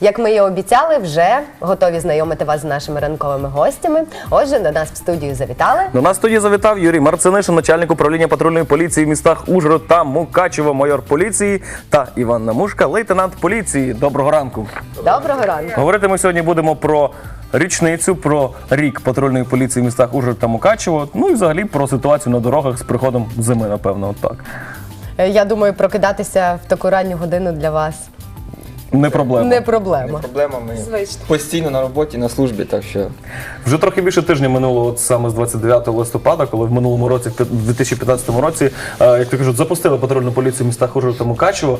Як ми і обіцяли, вже готові знайомити вас з нашими ранковими гостями. Отже, до нас в студію завітали. До нас тоді завітав Юрій Марцинишин, начальник управління патрульної поліції в містах Ужгород та Мукачево, майор поліції та Іван Намушка, лейтенант поліції. Доброго ранку. Доброго ранку. Говорити ми сьогодні будемо про річницю, про рік патрульної поліції в містах Ужгород та Мукачево. Ну і взагалі про ситуацію на дорогах з приходом зими, напевно, от так. Е, Я думаю, прокидатися в таку ранню годину для вас Не проблема. не проблема. Проблема ми Звично. постійно на роботі, на службі, так що Вже трохи більше тижня минуло, от саме з 29 листопада, коли в минулому році, в 2015 році, е, як то кажуть, запустили патрульну поліцію в містах та Мукачево.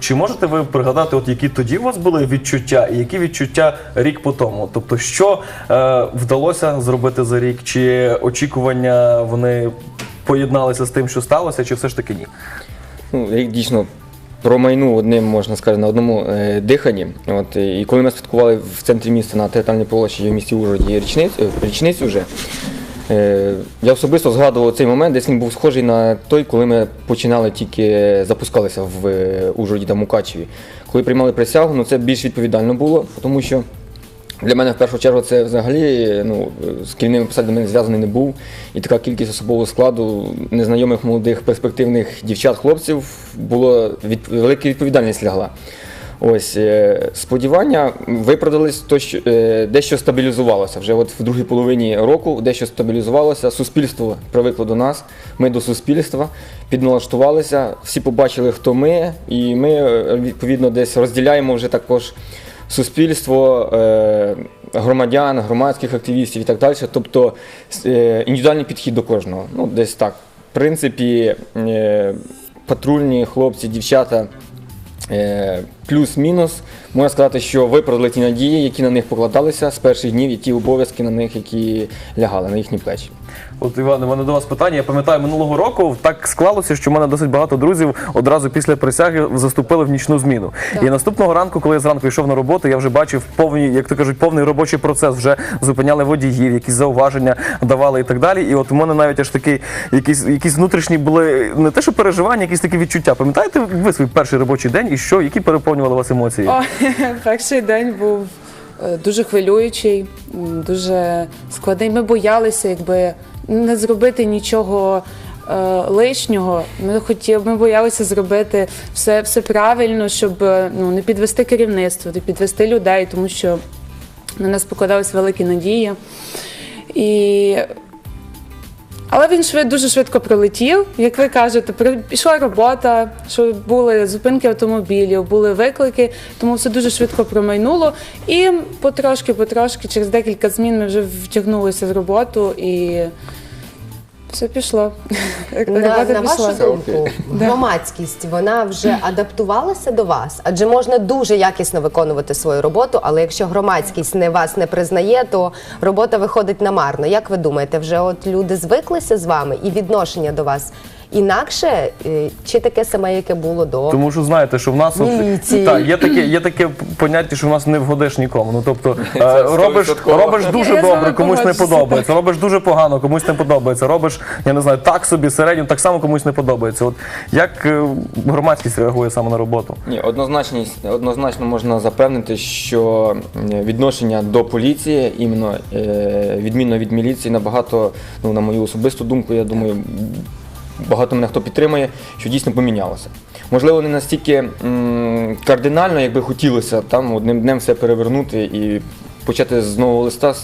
Чи можете ви пригадати, от які тоді у вас були відчуття, і які відчуття рік по тому? Тобто, що е, вдалося зробити за рік? Чи очікування вони поєдналися з тим, що сталося, чи все ж таки ні? ну, рік дійсно промайнув одним, можна сказати, на одному е, диханні. От, е, і коли ми святкували в центрі міста на театральній площі в місті Ужгороді річницю, річниць річницю вже, е, я особисто згадував цей момент, десь він був схожий на той, коли ми починали тільки запускалися в е, Ужгороді та Мукачеві. Коли приймали присягу, ну це більш відповідально було, тому що Для мене в першу чергу це взагалі ну, з керівними посадами зв'язаний не був. І така кількість особового складу незнайомих молодих перспективних дівчат, хлопців було від, велика відповідальність лягла. Ось е, сподівання виправдались, то що е, дещо стабілізувалося. Вже от в другій половині року дещо стабілізувалося. Суспільство привикло до нас. Ми до суспільства підналаштувалися. Всі побачили, хто ми, і ми е, відповідно десь розділяємо вже також суспільство, е, громадян, громадських активістів і так далі. Тобто е, індивідуальний підхід до кожного. Ну, десь так. В принципі, е, патрульні хлопці, дівчата. Плюс-мінус, можна сказати, що виправдали ті надії, які на них покладалися з перших днів, і ті обов'язки на них, які лягали на їхні плечі. От Іване, в мене до вас питання. Я пам'ятаю, минулого року так склалося, що в мене досить багато друзів одразу після присяги заступили в нічну зміну. І наступного ранку, коли я зранку йшов на роботу, я вже бачив повний, як то кажуть, повний робочий процес. Вже зупиняли водіїв, якісь зауваження давали і так далі. І от у мене навіть аж такий, якісь, якісь внутрішні були не те, що переживання, якісь такі відчуття. Пам'ятаєте ви свій перший робочий день і що, які переповнювали вас емоції? О, перший день був дуже хвилюючий, дуже складний. Ми боялися, якби не зробити нічого. е, Лишнього ми хотіли, ми боялися зробити все, все правильно, щоб е, ну не підвести керівництво, не підвести людей, тому що на нас покладались великі надії. І але він швид, дуже швидко пролетів. Як ви кажете, пішла робота, що були зупинки автомобілів, були виклики, тому все дуже швидко промайнуло. І потрошки, потрошки, через декілька змін ми вже втягнулися в роботу і все пішло. На, на вашу пішла. думку, громадськість вона вже адаптувалася до вас, адже можна дуже якісно виконувати свою роботу, але якщо громадськість не вас не признає, то робота виходить намарно. Як ви думаєте, вже от люди звиклися з вами і відношення до вас інакше, е, чи таке саме, яке було до Тому що знаєте, що в нас от, Міліції. та, є таке, є таке поняття, що в нас не вгодиш нікому. Ну тобто е, робиш, 100%. робиш дуже з вами добре, комусь не погоджуюся. подобається. Робиш дуже погано, комусь не подобається. Робиш, я не знаю, так собі середньо, так само комусь не подобається. От як е, громадськість реагує саме на роботу? Ні, однозначно, однозначно можна запевнити, що е, відношення до поліції, іменно е, відмінно від міліції, набагато, ну, на мою особисту думку, я думаю, багато мене хто підтримує, що дійсно помінялося. Можливо, не настільки м, кардинально, як би хотілося там одним днем все перевернути і почати з нового листа з,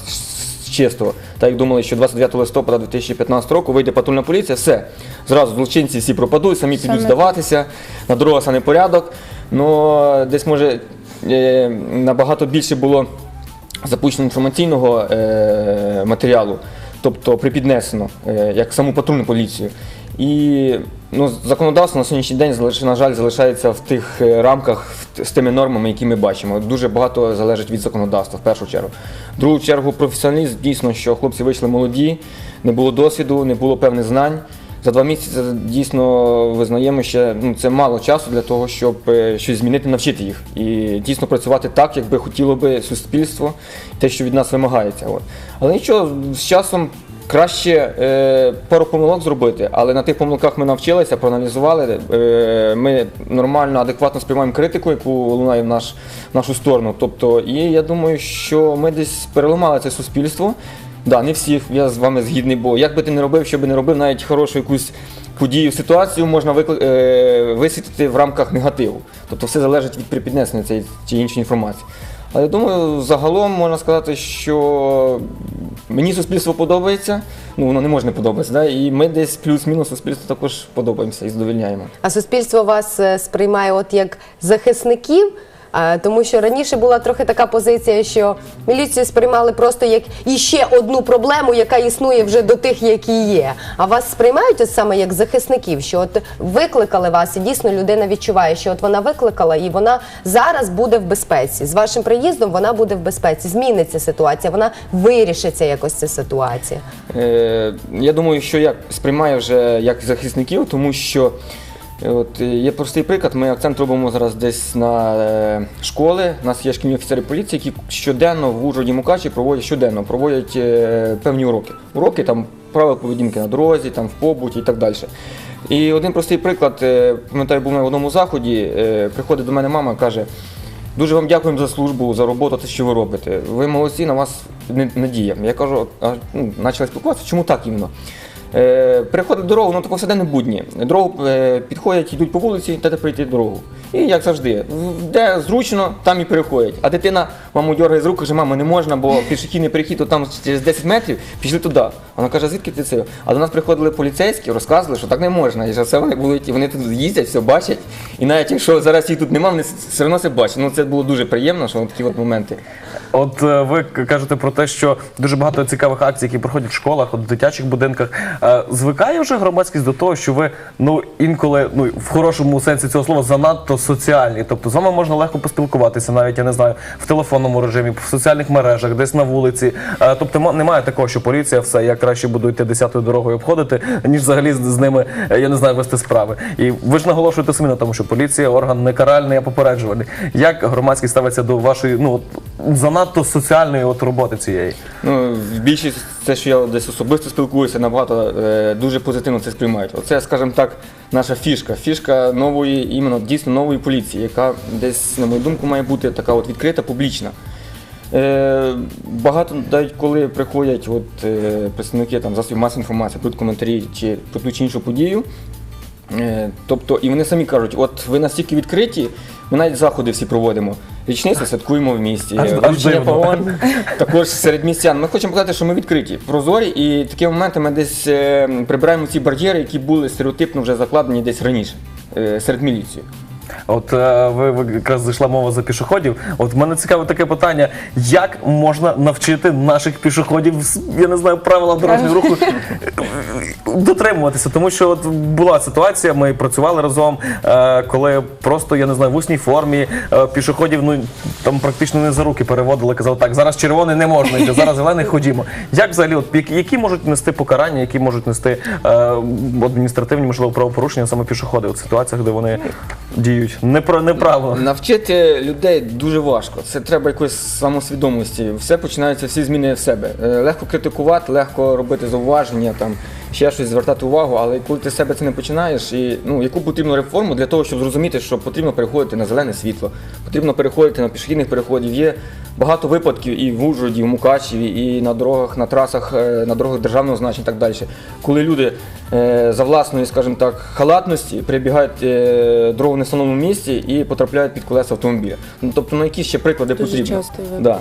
з чистого. Так як думали, що 29 листопада 2015 року вийде патрульна поліція, все. Зразу злочинці всі пропадуть, самі підуть здаватися, на дорогах стане порядок. Ну, десь може е, набагато більше було запущено інформаційного е, матеріалу, тобто припіднесено, е, як саму патрульну поліцію. І ну, законодавство на сьогоднішній день, на жаль, залишається в тих е, рамках з тими нормами, які ми бачимо. Дуже багато залежить від законодавства, в першу чергу. В другу чергу, професіоналізм дійсно, що хлопці вийшли молоді, не було досвіду, не було певних знань. За два місяці дійсно визнаємо ще ну, це мало часу для того, щоб е, щось змінити, навчити їх і дійсно працювати так, як би хотіло би суспільство, те, що від нас вимагається. От. Але нічого, з часом Краще е, пару помилок зробити, але на тих помилках ми навчилися, проаналізували. Е, ми нормально, адекватно сприймаємо критику, яку лунає в наш, в нашу сторону. Тобто, і я думаю, що ми десь переламали це суспільство. Да, не всіх, я з вами згідний, бо як би ти не робив, що би не робив, навіть хорошу якусь подію, ситуацію можна викли- е, висвітлити в рамках негативу. Тобто все залежить від припіднесення цієї чи іншої інформації. Але я думаю, загалом можна сказати, що мені суспільство подобається, ну воно не може не подобатися, да? і ми десь плюс-мінус суспільству також подобаємося і задовільняємо. А суспільство вас е, сприймає от як захисників. Е, Тому що раніше була трохи така позиція, що міліцію сприймали просто як іще одну проблему, яка існує вже до тих, які є. А вас сприймають саме як захисників, що от викликали вас, і дійсно людина відчуває, що от вона викликала, і вона зараз буде в безпеці. З вашим приїздом вона буде в безпеці. Зміниться ситуація, вона вирішиться якось ця ситуація. Е, я думаю, що як сприймає вже як захисників, тому що от, е, є простий приклад. Ми акцент робимо зараз десь на е, школи. У нас є шкільні офіцери поліції, які щоденно в Ужгороді Мукачі проводять щоденно проводять е, певні уроки. Уроки там правил поведінки на дорозі, там в побуті і так далі. І один простий приклад, е, пам'ятаю, був на одному заході, е, приходить до мене мама каже. Дуже вам дякуємо за службу, за роботу, те, що ви робите. Ви молодці, на вас надія. Я кажу, а, ну, почали спілкуватися, чому так іменно? Е, переходить дорогу, ну тако все не будні. Дорогу е, підходять, йдуть по вулиці, дайте прийти дорогу. І як завжди, де зручно, там і переходять. А дитина маму дергає з рук, каже, мама, не можна, бо пішохідний перехід то там через 10 метрів пішли туди. Вона каже, звідки ти це? А до нас приходили поліцейські, розказували, що так не можна. І це вони будуть, вони тут їздять, все бачать. І навіть якщо зараз їх тут немає, вони все одно це бачать. Ну це було дуже приємно, що такі от моменти. От е, ви кажете про те, що дуже багато цікавих акцій, які проходять в школах, в дитячих будинках. Е, Звикає вже громадськість до того, що ви ну інколи, ну в хорошому сенсі цього слова, занадто соціальні. Тобто з вами можна легко поспілкуватися, навіть я не знаю, в телефонному режимі, в соціальних мережах, десь на вулиці. Е, Тобто мо- немає такого, що поліція все, я краще буду йти десятою дорогою обходити, ніж взагалі з, ними, я не знаю, вести справи. І ви ж наголошуєте самі на тому, що поліція орган не каральний, а попереджувальний. Як громадськість ставиться до вашої ну от, занадто соціальної от роботи цієї? Ну, більшість те, що я десь особисто спілкуюся, набагато е, дуже позитивно це сприймають. Оце, скажімо так, наша фішка. Фішка нової, іменно дійсно нової поліції, яка десь, на мою думку, має бути така от відкрита, публічна. Е, багато навіть коли приходять от, е, представники там, засобів масової інформації, тут коментарі чи про ту чи іншу подію. Е, тобто, і вони самі кажуть, от ви настільки відкриті, ми навіть заходи всі проводимо. Річницю святкуємо в місті, Аж- аж вручення дивно. погон також серед містян. Ми хочемо показати, що ми відкриті, прозорі, і такі моменти ми десь е, прибираємо ці бар'єри, які були стереотипно вже закладені десь раніше е, серед міліції. От е, ви, ви якраз зайшла мова за пішоходів. От мене цікаве таке питання: як можна навчити наших пішоходів, я не знаю, правила дорожнього руху дотримуватися? Тому що от була ситуація, ми працювали разом, е, коли просто я не знаю, в усній формі е, пішоходів ну там практично не за руки переводили, казали, так зараз червоний не можна йти, зараз зелений ходімо. Як взагалі, от які- які можуть нести покарання, які можуть нести е, адміністративні можливо правопорушення саме пішоходи в ситуаціях, де вони діють непра- неправильно? Навчити людей дуже важко. Це треба якоїсь самосвідомості. Все починається, всі зміни в себе. Е, Легко критикувати, легко робити зауваження, там ще щось звертати увагу, але коли ти себе це не починаєш, і ну яку потрібну реформу для того, щоб зрозуміти, що потрібно переходити на зелене світло, потрібно переходити на пішохідних переходів. Є багато випадків і в Ужгороді, і в Мукачеві, і на дорогах, на трасах, е, на дорогах державного значення і так далі. Коли люди е, за власної, скажімо так, халатності прибігають е, дорогу в нестановленому місці і потрапляють під колеса автомобіля. Ну тобто на які ще приклади Дуже потрібні? часто випадки. Да.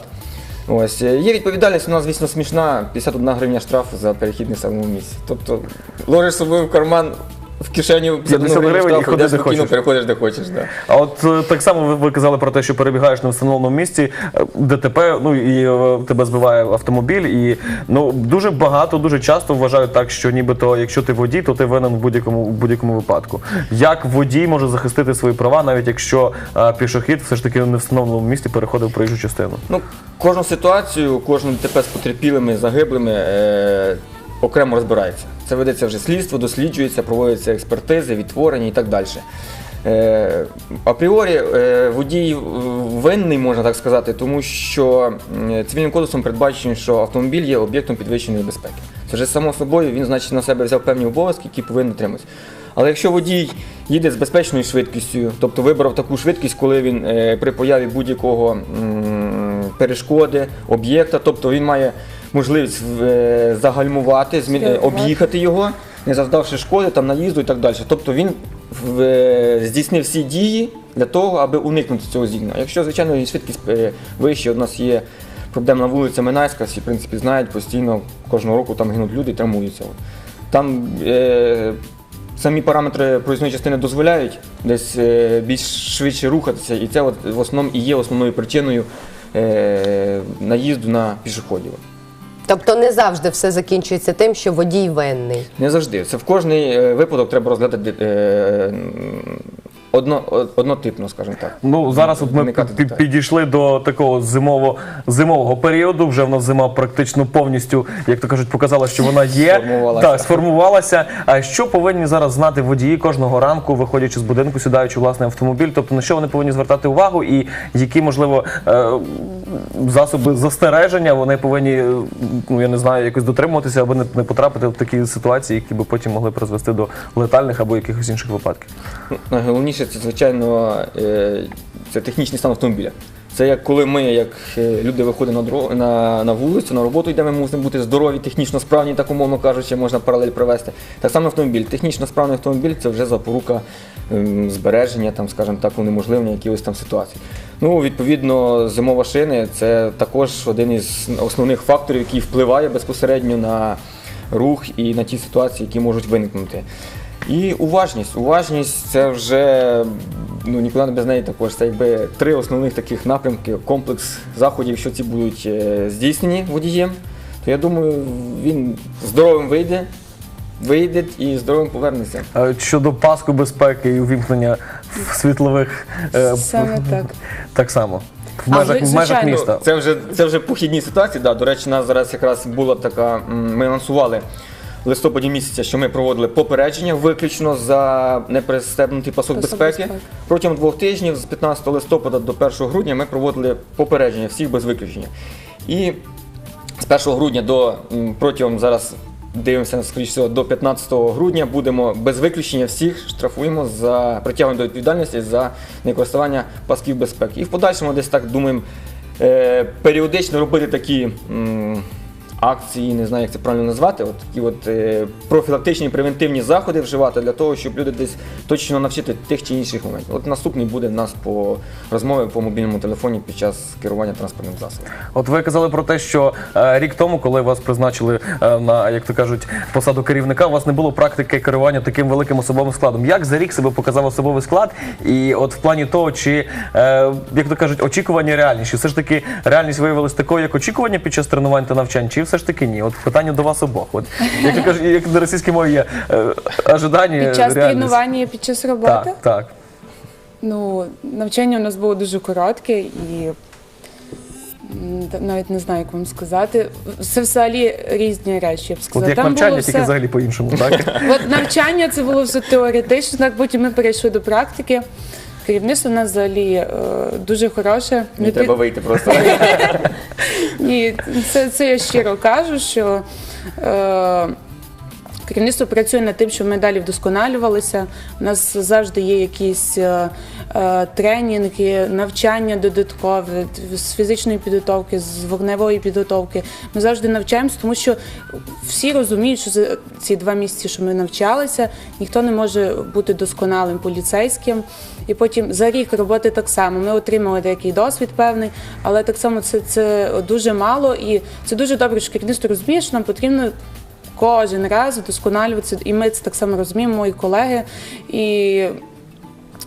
Ось є відповідальність, у нас звісно смішна, 51 гривня штрафу за перехід в нестановленому місці. Тобто ложиш собою в карман. В кишеню 50 гривень йдеш де хочеш. переходиш де хочеш. Да. А от е, так само ви, ви казали про те, що перебігаєш на встановленому місці, е, ДТП, ну і е, тебе збиває автомобіль, і ну дуже багато, дуже часто вважають так, що нібито, якщо ти водій, то ти винен в будь-якому в будь-якому випадку. Як водій може захистити свої права, навіть якщо е, пішохід все ж таки в невстановленому місці переходив проїжджу частину? Ну, кожну ситуацію, кожну ДТП з потерпілими, загиблими е, окремо розбирається. Це ведеться вже слідство, досліджується, проводяться експертизи, відтворення і так далі. Е, апріорі е, водій винний, можна так сказати, тому що цивільним кодексом передбачено, що автомобіль є об'єктом підвищеної безпеки. Це вже само собою, він, значить, на себе взяв певні обов'язки, які повинен дотримуватися. Але якщо водій їде з безпечною швидкістю, тобто вибрав таку швидкість, коли він е, при появі будь-якого перешкоди, об'єкта, тобто він має можливість е, загальмувати, змі- е, об'їхати його, не завдавши шкоди, там, наїзду і так далі. Тобто він в- е, здійснив всі дії для того, аби уникнути цього зіткнення. Якщо, звичайно, і швидкість е, вища, у нас є проблемна вулиця Минайська, всі в принципі знають, постійно кожного року там гинуть люди і травмуються. Там е, самі параметри проїзної частини дозволяють десь е, більш швидше рухатися, і це от в основному і є основною причиною е, наїзду на пішоходів. Тобто не завжди все закінчується тим, що водій винний. Не завжди. Це в кожний е, випадок треба розглядати е, одно, однотипно, скажімо так. Ну зараз от ми пі- деталей. підійшли до такого зимово зимового періоду. Вже в нас зима практично повністю, як то кажуть, показала, що вона є. Сформувалася. Так, сформувалася. А що повинні зараз знати водії кожного ранку, виходячи з будинку, сідаючи в власний автомобіль? Тобто на що вони повинні звертати увагу, і які можливо е, засоби застереження вони повинні, е, ну я не знаю, якось дотримуватися, аби не, не потрапити в такі ситуації, які би потім могли призвести до летальних або якихось інших випадків. Ну, Найголовніше це, звичайно, е, це технічний стан автомобіля. Це як коли ми, як е, люди виходимо на, на, вулицю, на роботу йдемо, ми мусимо бути здорові, технічно справні, так умовно кажучи, можна паралель провести. Так само автомобіль. Технічно справний автомобіль це вже запорука ем, збереження, там, скажімо так, унеможливлення якихось там ситуацій. Ну, відповідно, зимова шини це також один із основних факторів, який впливає безпосередньо на рух і на ті ситуації, які можуть виникнути. І уважність. Уважність це вже ну, нікуди не без неї також. Це якби три основних таких напрямки, комплекс заходів, якщо ці будуть е, здійснені водієм, то я думаю, він здоровим вийде, вийде і здоровим повернеться. Щодо паску безпеки і увімкнення світлових е, Саме так. так само. В межах, ви- в межах міста. Це вже, це вже похідні ситуації. Да. До речі, у нас зараз якраз була така. Ми анонсували в листопаді місяця, що ми проводили попередження виключно за непристебнутий пасок Пасок безпеки. безпеки. Протягом двох тижнів, з 15 листопада до 1 грудня, ми проводили попередження всіх без виключення. І з 1 грудня до м, протягом зараз. Дивимося, скоріш всього, до 15 грудня будемо без виключення всіх штрафуємо за притягнення до відповідальності за некористування пасків безпеки. І в подальшому десь так думаємо е, періодично робити такі м, акції, не знаю, як це правильно назвати, от такі от е, профілактичні превентивні заходи вживати для того, щоб люди десь точно навчити тих чи інших моментів. От наступний буде в нас по розмові по мобільному телефоні під час керування транспортним засобом. От ви казали про те, що е, рік тому, коли вас призначили е, на, як то кажуть, посаду керівника, у вас не було практики керування таким великим особовим складом. Як за рік себе показав особовий склад? І от в плані того, чи е, як то кажуть, очікування реальніші, все ж таки реальність виявилась такою, як очікування під час тренувань та навчань, чи все ж таки ні? От питання до вас обох. От як то кажуть, як на російській мові є е, ожидання, Під час реальність. тренування під час роботи. Так, так. Ну, навчання у нас було дуже коротке і м, та- навіть не знаю, як вам сказати. Це взагалі різні речі, я б От як Там навчання, було тільки все- взагалі по-іншому, так? От навчання це було все теоретично, так потім ми перейшли до практики. Керівництво у нас взагалі е, дуже хороше. Не треба вийти просто. Ні, це, це я щиро кажу, що е, керівництво працює над тим, щоб ми далі вдосконалювалися. У нас завжди є якісь е, е, тренінги, навчання додаткове з фізичної підготовки, з вогневої підготовки. Ми завжди навчаємося, тому що всі розуміють, що за ці два місяці, що ми навчалися, ніхто не може бути досконалим поліцейським. І потім за рік роботи так само. Ми отримали деякий досвід певний, але так само це, це дуже мало, і це дуже добре, що керівництво розуміє, що нам потрібно. Кожен раз вдосконалюватися, і ми це так само розуміємо, мої колеги. І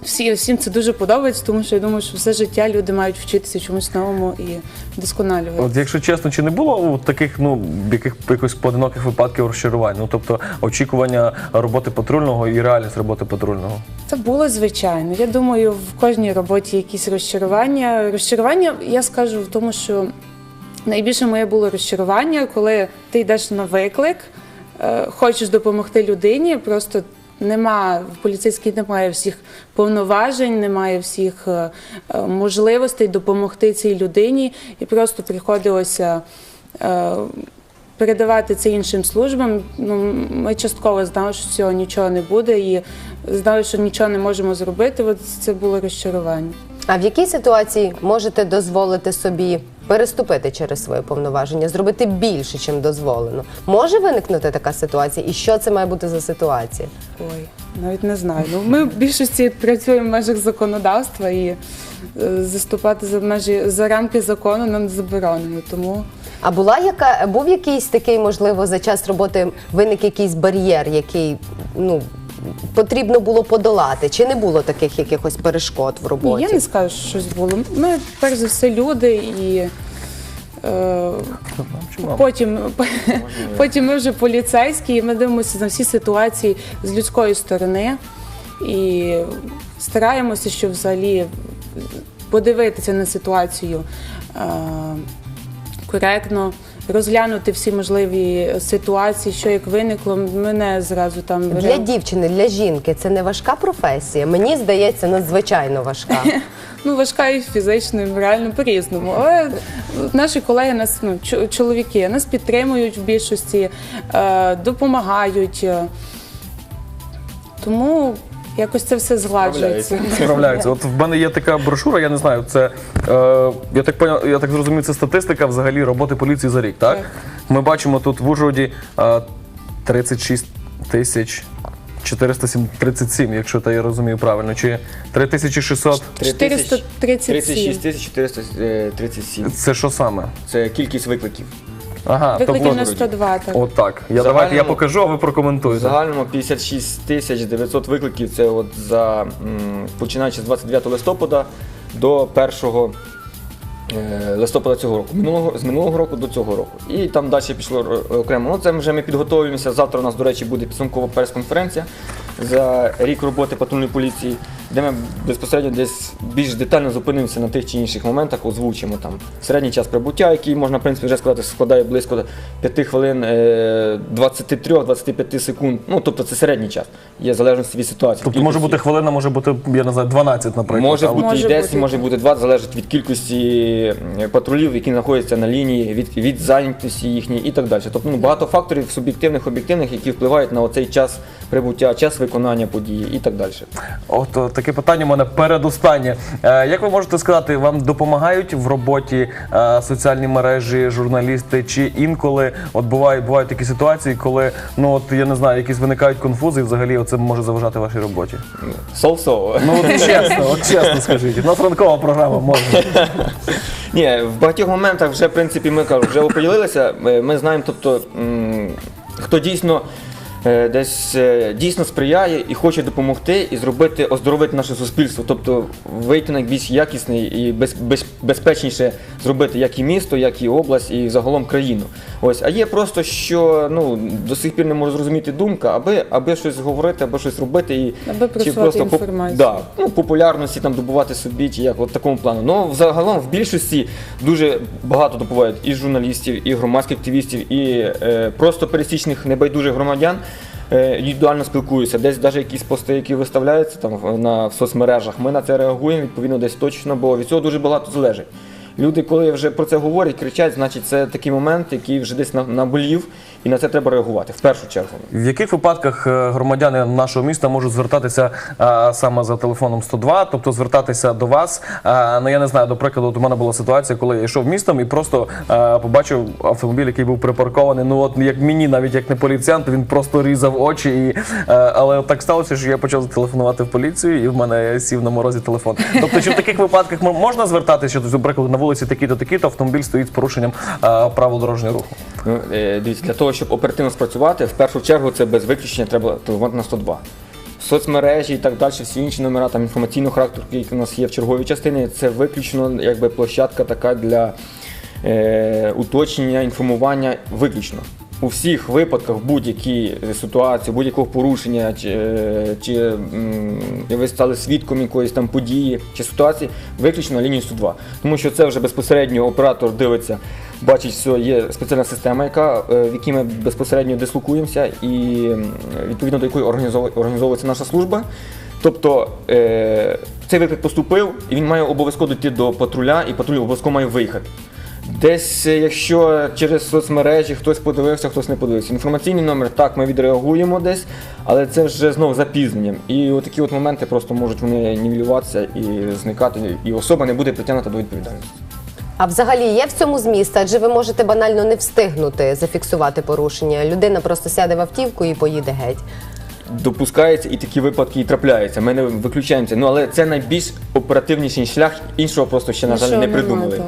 всі, всім це дуже подобається, тому що я думаю, що все життя люди мають вчитися чомусь новому і вдосконалюватися. От якщо чесно, чи не було у таких ну яких якихось поодиноких випадків розчарувань? Ну тобто очікування роботи патрульного і реальність роботи патрульного? Це було звичайно. Я думаю, в кожній роботі якісь розчарування. Розчарування, я скажу в тому, що найбільше моє було розчарування, коли ти йдеш на виклик, хочеш допомогти людині, просто. Нема в поліцейській немає всіх повноважень, немає всіх е, е, можливостей допомогти цій людині, і просто приходилося е, передавати це іншим службам. Ну, ми частково знали, що цього нічого не буде, і знали, що нічого не можемо зробити. От це було розчарування. А в якій ситуації можете дозволити собі переступити через свої повноваження, зробити більше, чим дозволено? Може виникнути така ситуація? І що це має бути за ситуація? Ой, навіть не знаю. Ну, ми в більшості працюємо в межах законодавства і е, заступати за межі за рамки закону нам заборонено. Тому А була яка був якийсь такий, можливо, за час роботи виник якийсь бар'єр, який ну потрібно було подолати? Чи не було таких якихось перешкод в роботі? я не скажу, що щось було. Ми перш за все люди і. Е, Потім, потім ми вже поліцейські, і ми дивимося на всі ситуації з людської сторони і стараємося, щоб взагалі подивитися на ситуацію е, коректно, розглянути всі можливі ситуації, що як виникло, мене зразу там Для дівчини, для жінки це не важка професія. Мені здається, надзвичайно важка. Ну, важка і фізично, і морально по-різному. Але наші колеги нас, ну, чо- чоловіки, нас підтримують в більшості, е, допомагають. Тому якось це все згладжується. Справляються. От в мене є така брошура, я не знаю, це е, я так поняв, я так зрозумів, це статистика взагалі роботи поліції за рік, так? Так. Ми бачимо тут в Ужгороді е, 36 тисяч 437, якщо то я розумію правильно, чи 3600. 437. 36 тисяч 437. Це що саме? Це кількість викликів. Ага, Викликів на 102, так. от так. Я В давайте я покажу, а ви В прокоментуєте. загальному 56 тисяч 900 викликів це от за м, починаючи з 29 листопада до 1 е, листопада цього року. Минулого, з минулого року до цього року. І там далі пішло р- окремо. Ну, це вже ми підготовуємося. Завтра у нас, до речі, буде підсумкова прес-конференція за рік роботи патрульної поліції, де ми безпосередньо десь більш детально зупинимося на тих чи інших моментах, озвучимо там середній час прибуття, який можна в принципі вже сказати, складає близько 5 хвилин е, 23-25 секунд. Ну тобто це середній час. Є в залежності від ситуації. Тобто може бути хвилина, може бути, я не знаю, 12, наприклад. Може але- бути і 10, бути. може бути 20, залежить від кількості е, патрулів, які знаходяться на лінії, від, від зайнятості їхньої і так далі. Тобто ну, багато факторів суб'єктивних, об'єктивних, які впливають на оцей час прибуття, час виконання події і так далі. От е, таке питання у мене передостаннє. Е, Як ви можете сказати, вам допомагають в роботі е, соціальні мережі, журналісти, чи інколи от бувають, бувають такі ситуації, коли ну от я не знаю, якісь виникають конфузи, і взагалі оце може заважати вашій роботі? Сол-сол. Ну от чесно, от чесно скажіть. У нас ранкова програма може. Ні, в багатьох моментах вже в принципі ми кажу, вже оприділилися. Ми знаємо, тобто м, хто дійсно. Е, Десь е, дійсно сприяє і хоче допомогти і зробити оздоровити наше суспільство, тобто вийти на більш якісний і без, без, безпечніше зробити як і місто, як і область, і загалом країну. Ось, а є просто що ну до сих пір не можу зрозуміти думка, аби аби щось говорити, аби щось робити і Аби просувати поп- інформацію. Да, ну, популярності там добувати собі, чи як от такому плану. Ну, взагалом в більшості дуже багато добувають і журналістів, і громадських активістів, і е, просто пересічних небайдужих громадян. Е, Індивідуально спілкуються, десь навіть якісь пости, які виставляються там на в соцмережах. Ми на це реагуємо відповідно десь точно, бо від цього дуже багато залежить. Люди, коли вже про це говорять, кричать, значить це такий момент, який вже десь на- наболів, і на це треба реагувати в першу чергу. В яких випадках е, громадяни нашого міста можуть звертатися е, саме за телефоном 102, тобто звертатися до вас? Е, Ну я не знаю, до прикладу, от у мене була ситуація, коли я йшов містом і просто е, побачив автомобіль, який був припаркований. Ну от як мені, навіть як не поліціянт, він просто різав очі. І, е, але так сталося, що я почав телефонувати в поліцію, і в мене сів на морозі телефон. Тобто, чи в таких випадках можна звертатися, що до прикладу на вулиці такі-то, такі-то автомобіль стоїть з порушенням е, правил дорожнього руху? Ну, е, дивіться, для того, щоб оперативно спрацювати, в першу чергу це без виключення треба телефонувати на 102. Соцмережі і так далі, всі інші номера там інформаційного характеру, які у нас є в черговій частині, це виключно якби площадка така для е, уточнення, інформування виключно. У всіх випадках будь-які ситуації, будь-якого порушення, чи, е, чи м, ви стали свідком якоїсь там події чи ситуації, виключно на лінію 102. Тому що це вже безпосередньо оператор дивиться, бачить, що є спеціальна система, яка, е, в якій ми безпосередньо дислокуємося, і відповідно до якої організовує- організовується наша служба. Тобто е, цей виклик поступив, і він має обов'язково дійти до патруля, і патруль обов'язково має виїхати. Десь, е, якщо через соцмережі хтось подивився, хтось не подивився. Інформаційний номер, так, ми відреагуємо десь, але це вже знов запізненням. І такі от моменти просто можуть вони нівелюватися і зникати, і особа не буде притягнута до відповідальності. А взагалі є в цьому зміст, адже ви можете банально не встигнути зафіксувати порушення. Людина просто сяде в автівку і поїде геть. Допускається і такі випадки і трапляються. Ми не виключаємо це. Ну але це найбільш оперативніший шлях, іншого просто ще, на жаль, не придумали. так.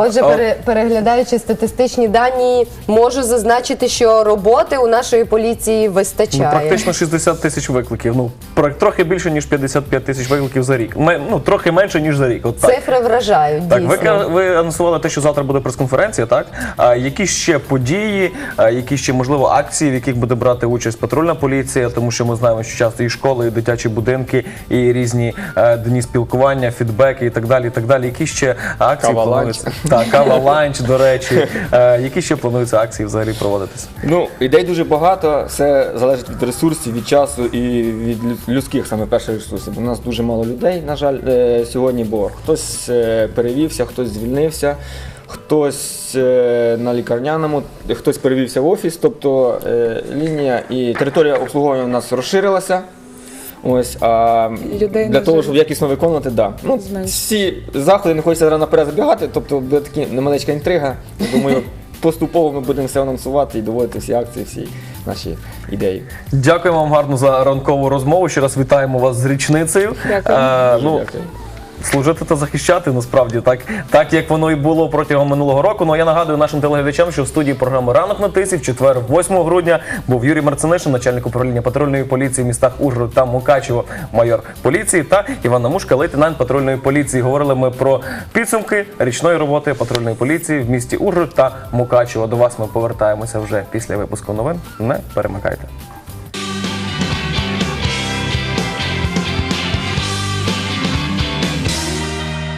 Отже, А- пере- переглядаючи статистичні дані, можу зазначити, що роботи у нашої поліції Ну, вистачає. практично 60 тисяч викликів. Ну, пра- трохи більше, ніж 55 тисяч викликів за рік. Ме- ну, трохи менше, ніж за рік. От так. Цифри вражають Так, дійсно. ви, ка- ви анонсували те, що завтра буде прес-конференція, так? А які ще події, а, які ще можливо акції, в яких буде брати участь патрульна поліція, тому що ми знаємо, що часто і школи, і дитячі будинки, і різні е, дні спілкування, фідбеки і так далі. І так далі. Які ще акції Кава-ланч. плануються? Так, кава ланч, до речі. Е, які ще плануються акції взагалі проводитися? Ну, ідей дуже багато, все залежить від ресурсів, від часу і від лю- людських саме перших ресурсів. У нас дуже мало людей, на жаль, е, сьогодні, бо хтось е, перевівся, хтось звільнився, хтось е, на лікарняному, хтось перевівся в офіс. Тобто е, лінія і територія обслуговування у нас розширилася. Ось, а Людей, для того, щоб якісно виконувати, да. Ну, всі заходи не хочеться зараз наперед забігати, тобто буде така невеличка інтрига. Я думаю, поступово ми будемо все анонсувати і доводити всі акції, всі наші ідеї. Дякуємо вам гарно за ранкову розмову. Ще раз вітаємо вас з річницею. Дякую. Е, Дуже ну, дякую. Служити та захищати насправді так, так як воно і було протягом минулого року. Ну а я нагадую нашим телеглядачам, що в студії програми Ранок на тисі в четвер, 8 грудня, був Юрій Марцинишин, начальник управління патрульної поліції в містах Ужгород та Мукачево, майор поліції, та Івана Мушка, лейтенант патрульної поліції. Говорили ми про підсумки річної роботи патрульної поліції в місті Ужгород та Мукачево. До вас ми повертаємося вже після випуску новин. Не перемикайте.